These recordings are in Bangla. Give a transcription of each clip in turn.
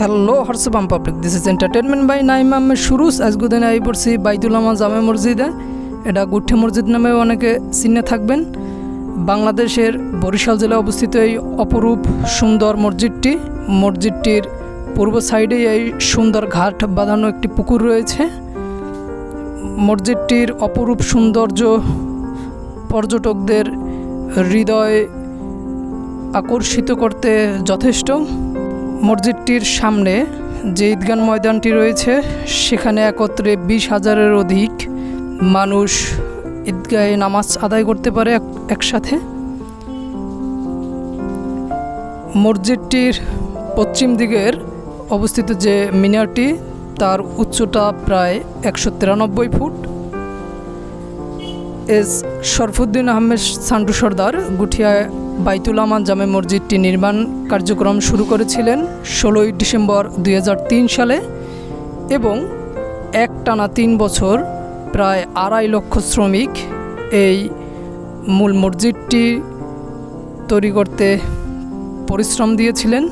Hello WhatsApp public this is entertainment by Naim Ahmed সুরুস আজগুদিনে আই পড়ছি বাইতুলামা জামে মসজিদে এটা গুঠে মসজিদ নামে অনেকে চিনে থাকবেন। বাংলাদেশের বরিশাল জেলায় অবস্থিত এই অপরূপ সুন্দর মসজিদটি। মসজিদটির পূর্ব সাইডে এই সুন্দর ঘাট বাঁধানো একটি পুকুর রয়েছে। মসজিদটির অপরূপ সৌন্দর্য পর্যটকদের হৃদয় আকর্ষিত করতে যথেষ্ট। মসজিদটির সামনে যে ঈদগান ময়দানটি রয়েছে, সেখানে একত্রে বিশ হাজারের অধিক মানুষ ঈদগাহে নামাজ আদায় করতে পারে এক- একসাথে। মসজিদটির পশ্চিম দিকের অবস্থিত যে মিনারটি, তার উচ্চতা প্রায় একশো তিরানব্বই ফুট। এস শরফুদ্দিন আহমেদ, সান্টু সর্দার, গুঠিয়ায় বাইতুল আমান জামে মসজিদটি নির্মাণ কার্যক্রম শুরু করেছিলেন ষোলোই ডিসেম্বর দুই হাজার তিন সালে এবং এক টানা তিন বছর প্রায় আড়াই লক্ষ শ্রমিক এই মূল মসজিদটি তৈরি করতে পরিশ্রম দিয়েছিলেন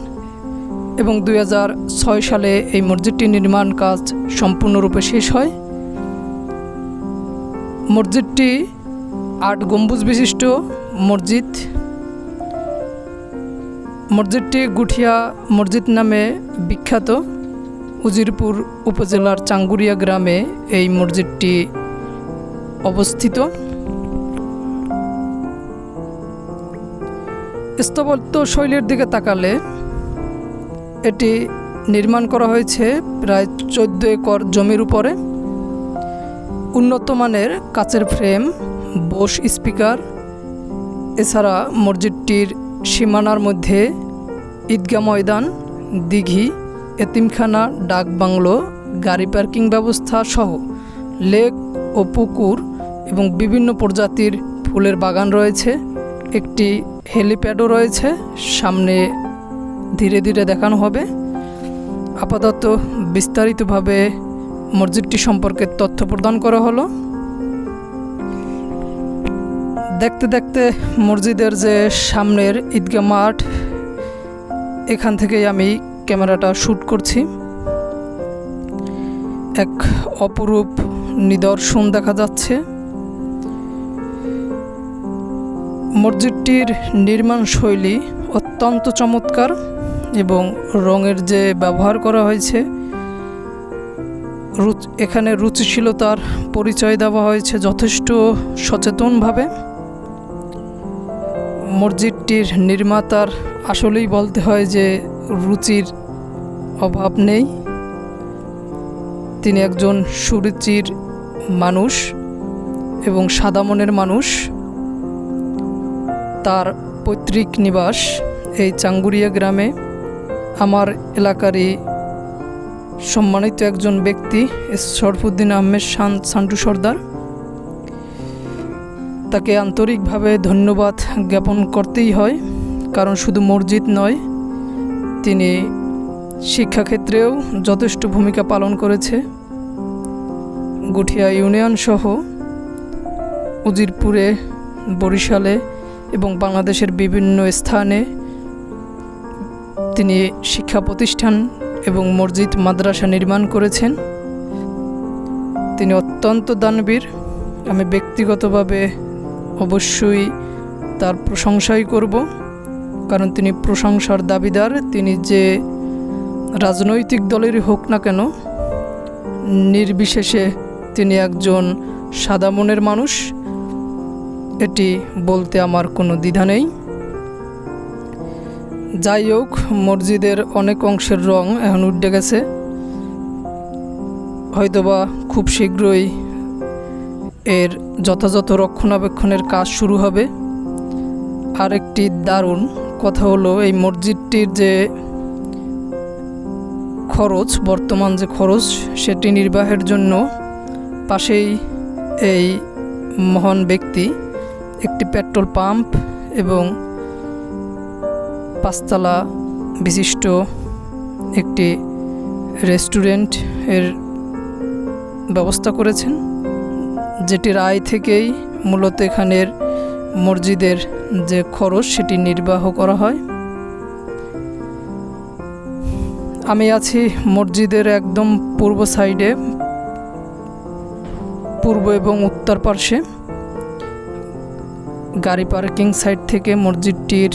এবং দু হাজার ছয় সালে এই মসজিদটির নির্মাণ কাজ সম্পূর্ণরূপে শেষ হয়। মসজিদটি আট গম্বুজ বিশিষ্ট মসজিদ মসজিদটি গুঠিয়া মসজিদ নামে বিখ্যাত। উজিরপুর উপজেলার চাঙ্গুরিয়া গ্রামে এই মসজিদটি অবস্থিত। স্থাপত্য শৈলীর দিকে তাকালে এটি নির্মাণ করা হয়েছে প্রায় চোদ্দ একর জমির উপরে। উন্নত মানের কাচের ফ্রেম বোস স্পিকার এছাড়া মসজিদটির সীমানার মধ্যে ঈদগা ময়দান, দিঘি, এতিমখানা, ডাক বাংলো, গাড়ি পার্কিং ব্যবস্থা সহ লেক ও পুকুর এবং বিভিন্ন প্রজাতির ফুলের বাগান রয়েছে। একটি হেলিপ্যাডও রয়েছে, সামনে ধীরে ধীরে দেখানো হবে। আপাতত বিস্তারিতভাবে মসজিদটি সম্পর্কে তথ্য প্রদান করা হলো। দেখতে দেখতে মসজিদের যে সামনের ঈদগাহ মাঠ, এখান থেকেই আমি ক্যামেরাটা শ্যুট করছি। এক অপরূপ নিদর্শন দেখা যাচ্ছে। মসজিদটির নির্মাণ শৈলী অত্যন্ত চমৎকার এবং রঙের যে ব্যবহার করা হয়েছে এখানে রুচিশীলতার পরিচয় দেওয়া হয়েছে যথেষ্ট সচেতনভাবে। মসজিদটির নির্মাতার আসলেই বলতে হয় যে রুচির অভাব নেই। তিনি একজন সুরুচির মানুষ এবং সাদা মনের মানুষ। তার পৈতৃক নিবাস এই চাঙ্গুরিয়া গ্রামে। আমার এলাকারই সম্মানিত একজন ব্যক্তি শরফুদ্দিন আহমেদ শান সান্টু সর্দার। তাকে আন্তরিকভাবে ধন্যবাদ জ্ঞাপন করতেই হয়, কারণ শুধু মসজিদ নয়, তিনি শিক্ষাক্ষেত্রেও যথেষ্ট ভূমিকা পালন করেছে। গুঠিয়া ইউনিয়ন সহ উজিরপুরে, বরিশালে এবং বাংলাদেশের বিভিন্ন স্থানে তিনি শিক্ষা প্রতিষ্ঠান এবং মসজিদ মাদ্রাসা নির্মাণ করেছেন। তিনি অত্যন্ত দানবীর। আমি ব্যক্তিগতভাবে অবশ্যই তার প্রশংসাই করব। কারণ তিনি প্রশংসার দাবিদার, তিনি যে রাজনৈতিক দলেরই হোক না কেন, নির্বিশেষে তিনি একজন সাদা মনের মানুষ। এটি বলতে আমার কোনো দ্বিধা নেই। যাই হোক, মসজিদের অনেক অংশের রং এখন উঠে গেছে। হয়তোবা খুব শীঘ্রই এর যথাযথ রক্ষণাবেক্ষণের কাজ শুরু হবে। আর একটি দারুণ কথা হলো, এই মসজিদটির যে খরচ, বর্তমান যে খরচ, সেটি নির্বাহের জন্য পাশেই এই মহান ব্যক্তি একটি পেট্রোল পাম্প এবং পাঁচতলা বিশিষ্ট একটি রেস্টুরেন্টের ব্যবস্থা করেছেন। যেটির আয় থেকেই মূলত এখানের মসজিদের যে খরচ সেটি নির্বাহ করা হয়। আমি আছি মসজিদের একদম পূর্ব সাইডে, পূর্ব এবং উত্তর পার্শ্বে। গাড়ি পার্কিং সাইড থেকে মসজিদটির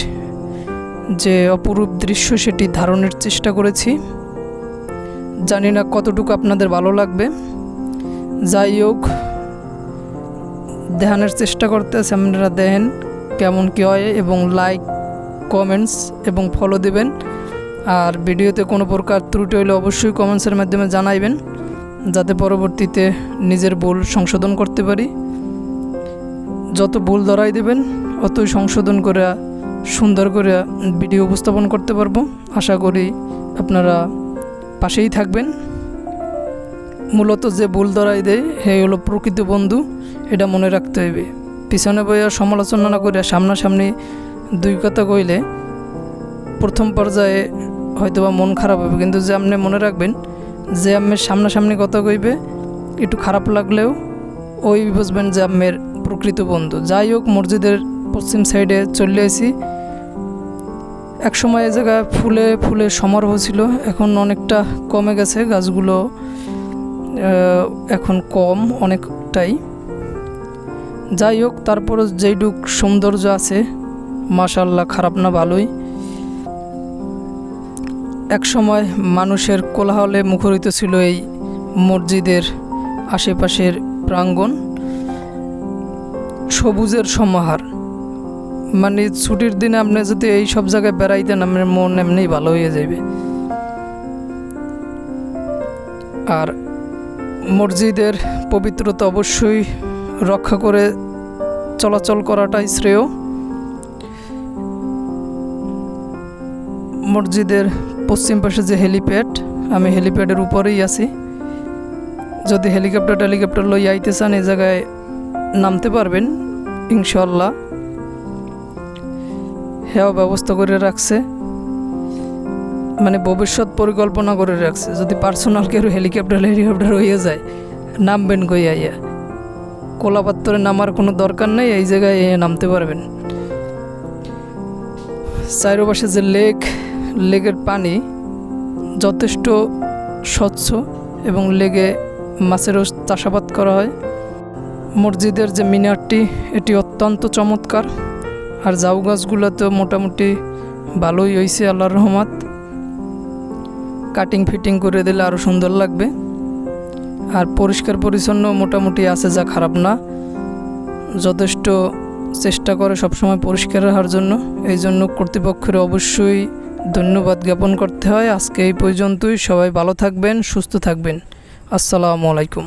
যে অপরূপ দৃশ্য সেটি ধারণের চেষ্টা করেছি। জানি না কতটুকু আপনাদের ভালো লাগবে। যাই হোক দেখানোর চেষ্টা করতেছে আপনারা দেখেন কেমন কী হয় এবং লাইক কমেন্টস এবং ফলো দেবেন। আর ভিডিওতে কোনো প্রকার ত্রুটি হলে অবশ্যই কমেন্টসের মাধ্যমে জানাইবেন, যাতে পরবর্তীতে নিজের ভুল সংশোধন করতে পারি। যত ভুল ধরাই দেবেন, অতই সংশোধন করে সুন্দর করে ভিডিও উপস্থাপন করতে পারব। আশা করি আপনারা পাশেই থাকবেন। মূলত যে ভুল ধরাই দেয়, হে হলো প্রকৃত বন্ধু, এটা মনে রাখতে হইবে। পিছনে বইয়া সমালোচনা না করে সামনাসামনি দুই কথা কইলে, প্রথম পর্যায়ে হয়তোবা মন খারাপ হবে, কিন্তু যে আপনি মনে রাখবেন, যে আমের সামনাসামনি কথা কইবে, একটু খারাপ লাগলেও ওই বুঝবেন যে আমের প্রকৃত বন্ধু। যাই হোক, মসজিদের পশ্চিম সাইডে চলে আসি। এক সময় এ জায়গায় ফুলে ফুলে সমারোহ ছিল, এখন অনেকটা কমে গেছে, গাছগুলো এখন কম অনেকটাই। যাই হোক, তারপরও যেইটুক সৌন্দর্য আছে মাশাল্লাহ খারাপ না ভালোই। এক সময় মানুষের কোলাহলে মুখরিত ছিল এই মসজিদের আশেপাশের প্রাঙ্গণ। সবুজের সমাহার। মানে ছুটির দিনে আপনি যদি এই সব জায়গায় বেড়াইতেন, আপনার মন এমনি ভালো হয়ে যাবে আর মসজিদের পবিত্রতা অবশ্যই রক্ষা করে চলাচল করাটাই শ্রেয়। মসজিদের পশ্চিম পাশে যে হেলিপ্যাড, আমি হেলিপ্যাডের উপরেই আছি। যদি হেলিকপ্টার টেলিকপ্টার লই আইতে চান, এই জায়গায় নামতে পারবেন ইনশাল্লাহ হেও ব্যবস্থা করে রাখছে। মানে ভবিষ্যৎ পরিকল্পনা করে রাখছে। যদি পার্সোনাল কেউ হেলিকপ্টার হেলিকপ্টার হয়ে যায়, নামবেন কই আইয়া? কোলাপাত্তরে নামার কোনো দরকার নেই, এই জায়গায় নামতে পারবেন। চারোপাশে যে লেক লেকের পানি যথেষ্ট স্বচ্ছ এবং লেগে মাছেরও চাষাবাদ করা হয়। মসজিদের যে মিনারটি, এটি অত্যন্ত চমৎকার। আর জাউ গাছগুলো তো মোটামুটি ভালোই হয়েছে আল্লাহর রহমত। কাটিং ফিটিং করে দিলে আরও সুন্দর লাগবে। আর পরিষ্কার পরিচ্ছন্ন মোটামুটি আছে, যা খারাপ না। যথেষ্ট চেষ্টা করে সবসময় পরিষ্কার রাখার জন্য। এই জন্য কর্তৃপক্ষের অবশ্যই ধন্যবাদ জ্ঞাপন করতে হয়। আজকে এই পর্যন্তই। সবাই ভালো থাকবেন, সুস্থ থাকবেন। আসসালামু আলাইকুম।